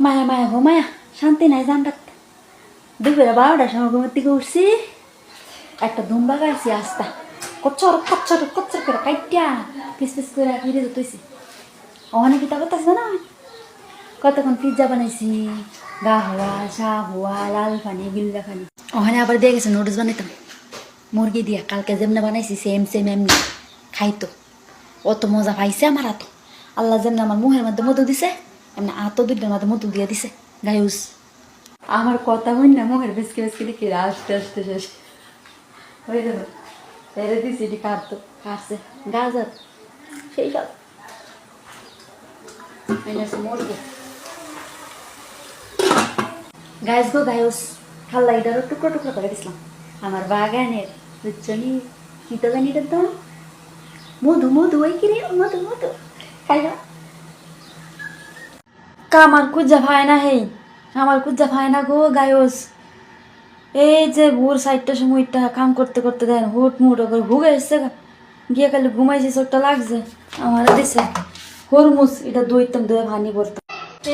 মায়া মায়া গো মায়া শান্তি নাই জান রাখতে দুপুরে বারোটার সময় ঘুমের থেকে উঠছি একটা দুম্বা গাইছি আস্তা কচ্চর কচ্চর কচ্চর করে কাইটিয়া পিস পিস করে ফিরে যেতেছি ওখানে কি তা করতেছে না কতক্ষণ পিৎজা বানাইছি গা হওয়া চা হওয়া লাল পানি গিল্লা পানি ওখানে আবার দিয়ে গেছে নুডলস বানাইতাম মুরগি দিয়া কালকে যেমনে বানাইছি সেম সেম এমনি খাইতো অত মজা পাইছে আমার আতো আল্লাহ যেমন আমার মুহের মধ্যে মধু দিছে এমনি আতো দুইটার মধ্যে মধু দিয়ে দিছে। গায়ুস। আমার কথা হই না মুখের বেসকে বেসকে দেখি আসতে আসতে শেষ। হয়ে গেল ছেড়ে দিছি, এটি কাটতো কাটছে গাজর। সেই সব। মুরগি গাছ গো, গায়স। খাল্লা এটারও টুকরো টুকরো করে দিছিলাম। আমার বাগানের বুঝছনি কি তো জানি এটার মধু মধু, ওই কিরে? মধু মধু। খাই কামার কুজা ভাই না হেই আমার কুজা ভাই না গো গায়স। এই যে ভোর সাইডটার সময়টা কাম করতে করতে দেন, হুট মুট করে ভুগে এসছে। গিয়ে খালি ঘুমাইছে, চোখটা লাগছে, আমার দিছে। হরমুজ এটা দইতাম দই ভানি করতাম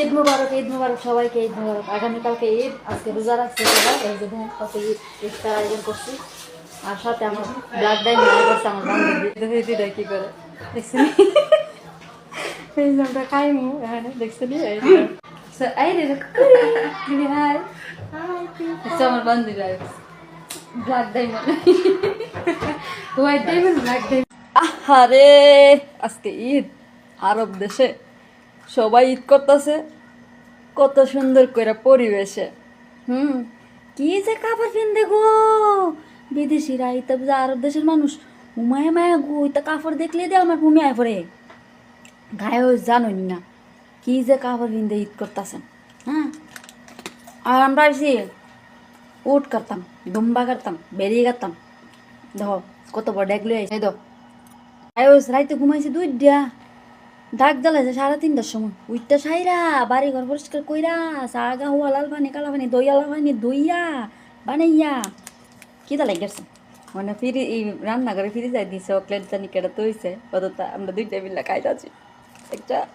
ঈদ মুবারক ঈদ মুবারক সবাইকে, ঈদ মুবারক। আগামীকালকে ঈদ, আজকে রোজা রাখছে সবাই। এই যে দেখেন কত ঈদ, ইফতার আয়োজন করছি। আর সাথে আমার ব্লাড ডাই করছে আমার বান্ধবী। দেখে কি করে। দেখছেন এই যে। আমরা খাইমু দেখছেন এই এই রে দিদি হাই আমার আরে আজকে ঈদ। আরব দেশে সবাই ঈদ করতেছে। কত সুন্দর করে পরিবেশে। হুম, কি যে কাপড় কিনতে গো। বিদেশিরা ইতা আরব দেশের মানুষ। উমায় মায়া গো ইতা কাপড় দেখলে দে আমার ভূমি আয় গায়েও জানোই না। কি যে কাপড় কিনতে ঈদ করতেছেন হ্যাঁ? আর আমরা এসে উট করতাম দুম্বা করতাম বেরিয়ে করতাম দেখো, কত বড় ডেক লয়ে এই দেখো। আয়ুষ রাইতে ঘুমাইছি দুই দিয়া ডাক জ্বালাইছে সাড়ে তিনটার সময়। উইটটা সাইরা বাড়ি ঘর পরিষ্কার কইরা, সাগা হুয়া, লাল পানি, কালা পানি দইয়া লাল পানি, দইয়া, বানাইয়া। কি দা গেছে? মানে ফিরি, এই রান্না করে ফিরে যাই দিছে চকলেট জানি কেটা তৈছে কত আমরা দুইটা মিল্লা খাইতাছি। একটা।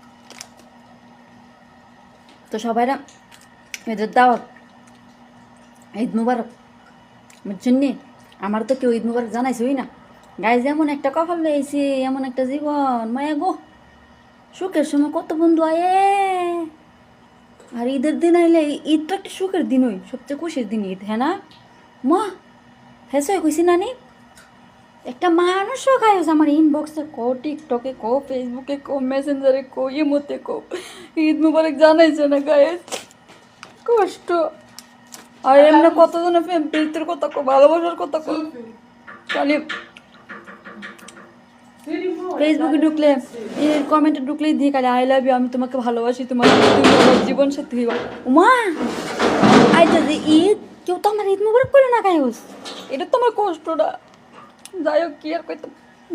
তো সবাইরা এদের দাওয়াত, ঈদ মুবারক। নি? আমার তো কেউ ঈদ মুবারক জানাইছই না। গাইজ এমন একটা কপাল লইছি এমন একটা জীবন। মায়া গো, সুখের সময় কত বন্ধু আয়ে। আর ঈদের দিন আইলে, ঈদটা একটা সুখের দিন ওই সবচেয়ে খুশির দিন ঈদ হ্যাঁ না? মা, হেস কইছি নানি একটা মানুষও খাইস আমার ইনবক্সে কো টিকটকে কো ফেসবুকে কো মেসেঞ্জারে কো ইমোতে কো। ঈদ মুবারক জানাইছে না গায়েস কষ্ট। আর এমনি কতজনের প্রেম প্রীতির কথা কো ভালোবাসার কথা কো? খালি ফেসবুকে ঢুকলে এর কমেন্টে ঢুকলেই দিয়ে খালি আই লাভ ইউ আমি তোমাকে ভালোবাসি তোমার জীবন সাথী হইবা। উমা! আই যদি ঈদ কেউ তো আমার ঈদ মুবারক করে না গায়স এটা তো আমার কষ্টটা। যাই হোক কি আর কইতে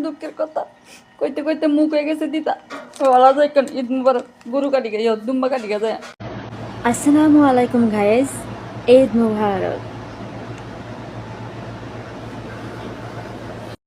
দুঃখের কথা। কইতে কইতে মুখ হয়ে গেছে দিতা বলা যায় কেন, ঈদ মুবারক গরু কাটি গাই দুম্বা কাটি গা যায়। আসসালামু আলাইকুম গাইস ঈদ মুবারক।